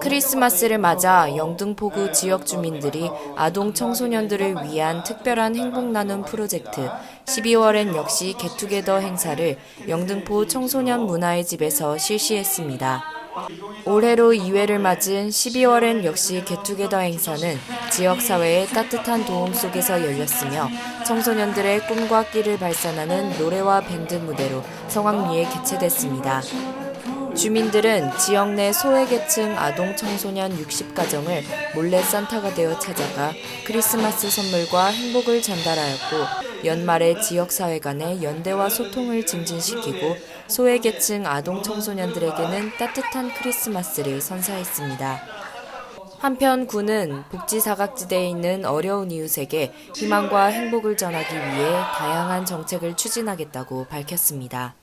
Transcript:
크리스마스를 맞아 영등포구 지역 주민들이 아동 청소년들을 위한 특별한 행복 나눔 프로젝트 12월엔 역시 게투게더 행사를 영등포 청소년 문화의 집에서 실시했습니다. 올해로 2회를 맞은 12월엔 역시 게투게더 행사는 지역사회의 따뜻한 도움 속에서 열렸으며 청소년들의 꿈과 끼를 발산하는 노래와 밴드 무대로 성황리에 개최됐습니다. 주민들은 지역 내 소외계층 아동 청소년 60가정을 몰래 산타가 되어 찾아가 크리스마스 선물과 행복을 전달하였고 연말에 지역사회 간의 연대와 소통을 증진시키고 소외계층 아동 청소년들에게는 따뜻한 크리스마스를 선사했습니다. 한편 군은 복지 사각지대에 있는 어려운 이웃에게 희망과 행복을 전하기 위해 다양한 정책을 추진하겠다고 밝혔습니다.